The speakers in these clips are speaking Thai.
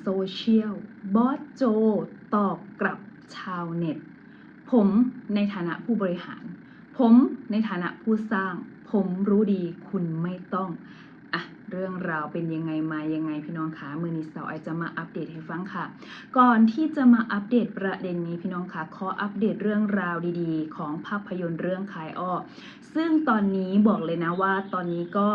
โซเชียล บอสโจ ตอบกลับชาวเน็ต ผมในฐานะผู้บริหาร ผมในฐานะผู้สร้าง ผมรู้ดีคุณไม่ต้องอะเรื่องราวเป็นยังไงมายังไงพี่น้องคะมือนี้สาวไอจะมาอัปเดตให้ฟังค่ะ ก่อนที่จะมาอัปเดตประเด็นนี้พี่น้องคะขออัปเดตเรื่องราวดีๆ ของภาพยนตร์เรื่องคายอ้อซึ่งตอนนี้บอกเลยนะว่าตอนนี้ก็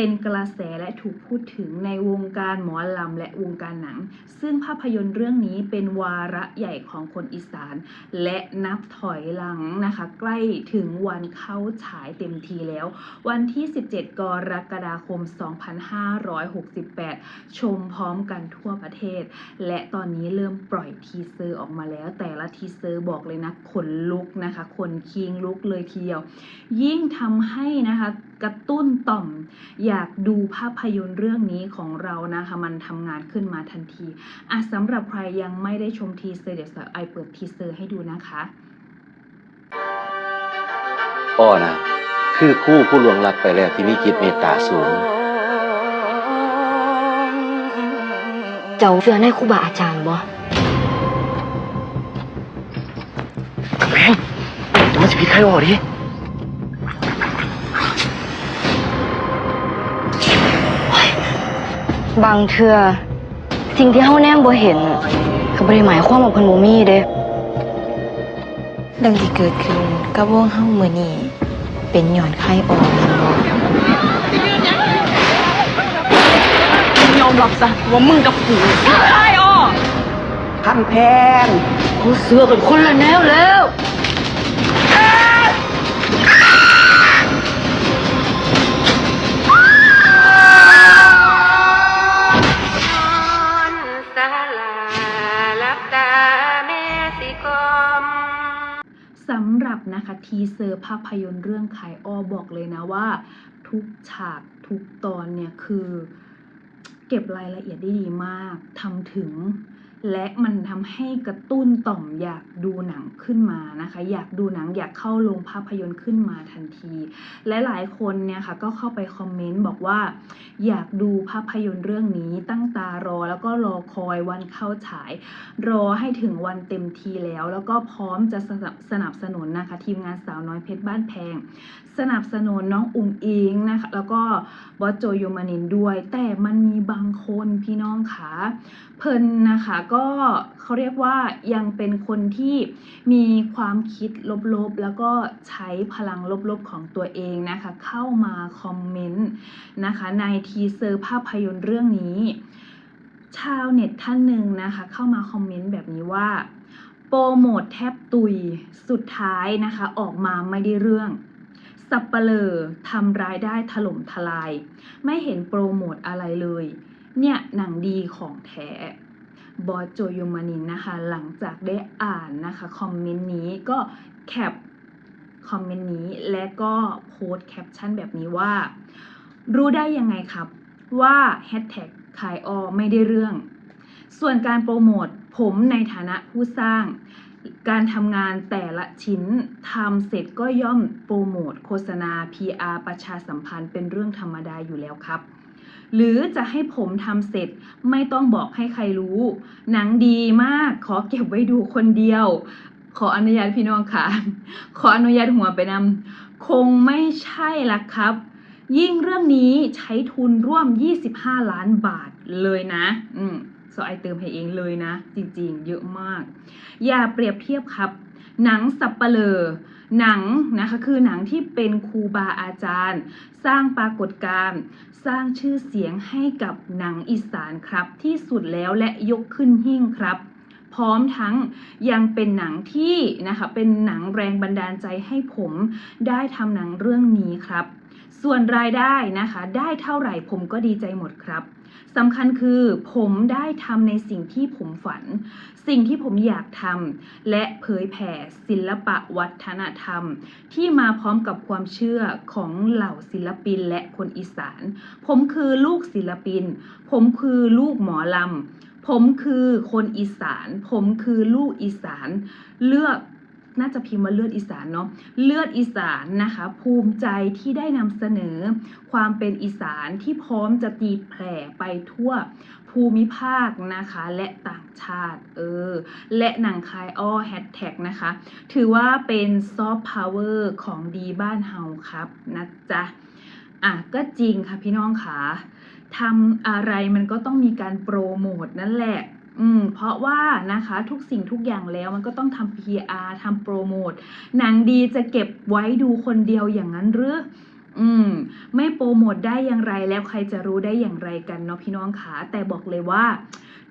เป็นกระแสและถูกพูดถึงในวงการหมอลำและวงการหนัง ซึ่งภาพยนตร์เรื่องนี้เป็นวาระใหญ่ของคนอีสาน และนับถอยหลังนะคะ ใกล้ถึงวันเข้าฉายเต็มทีแล้ว วันที่ 17 กรกฎาคม 2568 ชมพร้อมกันทั่วประเทศ และตอนนี้เริ่มปล่อยทีเซอร์ออกมาแล้ว แต่ละทีเซอร์บอกเลยนะขนลุกนะคะขนคิงลุกเลยทีเดียว ยิ่งทำให้นะคะ กระตุ้นต่อม อยากดูภาพยนตร์เรื่องนี้ของเรานะคะ มันทำงานขึ้นมาทันทีอะสำหรับใครยังไม่ได้ชมทีเซอร์เดี๋ยวสาวไอเปิดทีเซอร์ให้ดูนะคะอ้อนะคือคู่ผู้ล่วงลับไปแล้วที่มีจิตเมตตาสูง เจ้าเชื่อในครูบาอาจารย์บ่แม่งเดี๋ยวมันจะพิดใครออกดิ บางเทื่อสิ่งที่เฮาแนมบ่เห็นก็บ่ได้หมายความว่าเพิ่นบ่มีเด้เรื่องที่เกิดขึ้นกับวงเฮามื้อนี้เป็นหย่อนไข้อ่อนแม่นบ่ยอมรับซะว่ามึงกับกูใช่อ้อคำแพงกูเสือกันคนละแนวแล้ว สำหรับนะคะทีเซอร์ภาพยนตร์เรื่องขายอ้อบอกเลยนะว่า ทุกฉากทุกตอนเนี่ยคือ เก็บรายละเอียดได้ดีมากทำถึง และมันทำให้กระตุ้นต่อมอยากดูหนังขึ้นมานะคะ อยากดูหนังอยากเข้าโรงภาพยนตร์ขึ้นมาทันที และหลายคนเนี่ยค่ะก็เข้าไปคอมเมนต์บอกว่า อยากดูภาพยนตร์เรื่องนี้ตั้งตารอแล้วก็รอคอยวันเข้าฉาย รอให้ถึงวันเต็มทีแล้ว แล้วก็พร้อมจะสนับสนับสนุนนะคะ ทีมงานสาวน้อยเพชรบ้านแพง สนับสนุนน้องอุ๋งอิงนะคะแล้วก็บอสโจโยมานินด้วย แต่มันมีบางคนพี่น้องคะเพิ่นนะคะก็เขาเรียกว่ายังเป็นคนที่มีความคิดลบๆ แล้วก็ใช้พลังลบๆของตัวเองนะคะ เข้ามาคอมเมนต์นะคะ ในทีเซอร์ภาพยนตร์เรื่องนี้ ชาวเน็ตท่านหนึ่งนะคะ เข้ามาคอมเมนต์แบบนี้ว่า โปรโมทแทบตุยสุดท้ายนะคะ ออกมาไม่ได้เรื่องสับเปลอทำรายได้ถล่มทลาย ไม่เห็นโปรโมทอะไรเลย เนี่ยหนังดีของแท้ บอสโจโยมานินนะคะ หลังจากได้อ่านนะคะคอมเมนต์นี้ก็แคปคอมเมนต์นี้และก็โพสต์แคปชั่นแบบนี้ว่า รู้ได้ยังไงครับว่าแฮชแท็กขายออไม่ได้เรื่อง ส่วนการโปรโมทผมในฐานะผู้สร้าง การทำงานแต่ละชิ้นทำเสร็จก็ย่อมโปรโมทโฆษณา PR ประชาสัมพันธ์เป็นเรื่องธรรมดาอยู่แล้วครับ หรือจะให้ผมทำเสร็จไม่ต้องบอกให้ใครรู้ หนังดีมากขอเก็บไว้ดูคนเดียว ขออนุญาตพี่น้องค่ะ ขออนุญาตหัวไปนำคงไม่ใช่ละครับ ยิ่งเรื่องนี้ใช้ทุนร่วม 25 ล้านบาทเลยนะ อืมสอไอเติมให้เองเลยนะ จริงๆ เยอะมาก อย่าเปรียบเทียบครับ หนังสับเปลอ หนังนะคะคือหนังที่เป็นครูบาอาจารย์ สร้างปรากฏการณ์สร้างชื่อเสียงให้กับหนังอีสานครับ ที่สุดแล้วและยกขึ้นหิ้งครับ พร้อมทั้งยังเป็นหนังที่นะคะเป็นหนังแรงบันดาลใจให้ผมได้ทำหนังเรื่องนี้ครับ ส่วนรายได้นะคะ ได้เท่าไหร่ผมก็ดีใจหมดครับสำคัญคือผมได้ทำในสิ่งที่ผมฝัน สิ่งที่ผมอยากทำและเผยแผ่ศิลปะวัฒนธรรม ที่มาพร้อมกับความเชื่อของเหล่าศิลปินและคนอีสาน ผมคือลูกศิลปิน ผมคือลูกหมอลำผมคือคนอีสาน ผมคือลูกอีสาน เลือก น่าจะพิมพ์ว่าเลือดอีสานเนาะเลือดอีสานนะคะภูมิใจที่ได้นำเสนอ ความเป็นอีสานที่พร้อมจะตีแผ่ไปทั่วภูมิภาคนะคะและต่างชาติเออและหนังคายอ้อแฮชแท็กนะคะ ถือว่าเป็นซอฟต์พาวเวอร์ของดีบ้านเฮาครับนะจ๊ะอะก็จริงค่ะพี่น้องค่ะทำอะไรมันก็ต้องมีการโปรโมทนั่นแหละ อืมเพราะว่านะคะทุกสิ่งทุกอย่างแล้วมันก็ต้องทำ PR ทำโปรโมทหนังดีจะเก็บไว้ดูคนเดียวอย่างนั้นหรืออืมไม่โปรโมทได้อย่างไรแล้วใครจะรู้ได้อย่างไรกันเนาะพี่น้องคะแต่บอกเลยว่า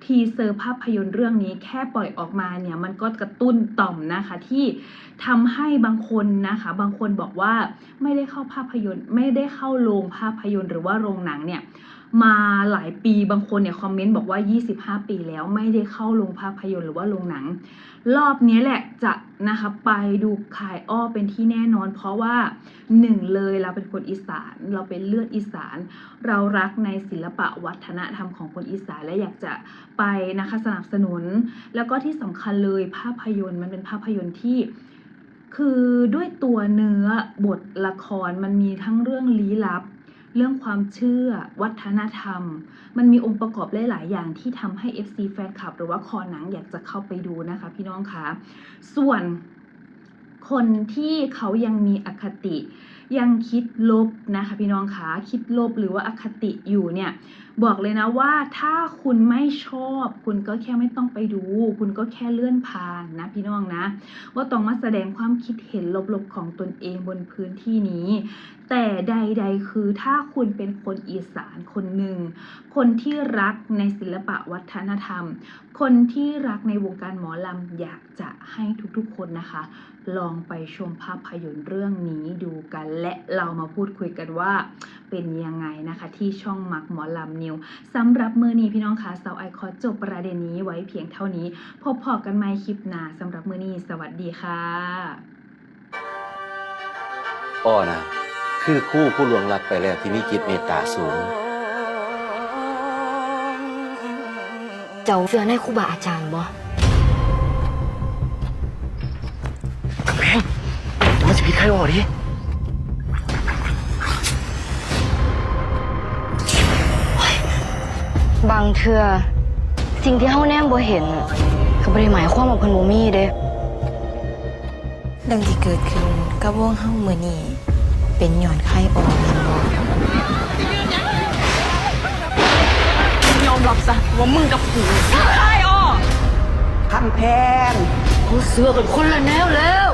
ทีเซอร์ภาพยนตร์เรื่องนี้แค่ปล่อยออกมาเนี่ยมันก็กระตุ้นต่อมนะคะที่ทำให้บางคนนะคะ บางคนบอกว่าไม่ได้เข้าภาพยนตร์ ไม่ได้เข้าโรงภาพยนตร์หรือว่าโรงหนังเนี่ยมาหลายปีบางคนเนี่ยคอมเมนต์บอกว่า 25 ปีแล้วไม่ได้เข้าโรงภาพยนตร์หรือว่าโรงหนัง รอบนี้แหละจะนะคะไปดูขายอ้อเป็นที่แน่นอน เพราะว่าหนึ่งเลยเราเป็นคนอีสาน เราเป็นเลือดอีสาน เรารักในศิลปะวัฒนธรรมของคนอีสานและอยากจะ ไปนะคะสนับสนุน แล้วก็ที่สำคัญเลยภาพยนตร์มันเป็นภาพยนตร์ที่คือด้วยตัวเนื้อบทละครมันมีทั้งเรื่องลี้ลับ เรื่องความเชื่อ วัฒนธรรม มันมีองค์ประกอบหลาย ๆ อย่างที่ทำให้ FC แฟนคลับ หรือว่าคอหนังอยากจะเข้าไปดูนะคะพี่น้องคะส่วนคนที่เขายังมีอคติ ยังคิดลบนะคะพี่น้องคะคิดลบหรือว่าอคติอยู่เนี่ย บอกเลยนะว่าถ้าคุณไม่ชอบ คุณก็แค่ไม่ต้องไปดู คุณก็แค่เลื่อนผ่านนะพี่น้องนะ ว่าต้องมาแสดงความคิดเห็นลบๆของตนเองบนพื้นที่นี้ แต่ใดๆคือถ้าคุณเป็นคนอีสานคนหนึ่ง คนที่รักในศิลปะวัฒนธรรม คนที่รักในวงการหมอลำอยากจะให้ทุกๆคนนะคะ ลองไปชมภาพยนตร์เรื่องนี้ดูกัน และเรามาพูดคุยกันว่า เป็นยังไงนะคะ ที่ช่องมักหมอลำนิวสำหรับมือนี้พี่น้องคะสาวไอคอจบประเด็นนี้ไว้เพียงเท่านี้ พบพอกันใหม่คลิปหน้าสำหรับมือนี้สวัสดีค่ะอ้อนะคือคู่ผู้ลวงลับไปแล้วที่มีจิตเมตตาสูง เจ้าเสื้อในครูบาอาจารย์บ่กำแพงเดี๋ยวมันจะพิษใครออกดิ บางเทื่อสิ่งที่เฮาแนมบ่เห็นก็บ่ได้หมายความว่าเพิ่นบ่มีเด้เรื่องที่เกิดขึ้นกับวงเฮามื้อนี้เป็นหย่อนไข้ออกแม่นบ่ยอมรับซะว่ามึงกับกูใครอ้อคำแพงเขาเสื้อกันคนละแนวแล้ว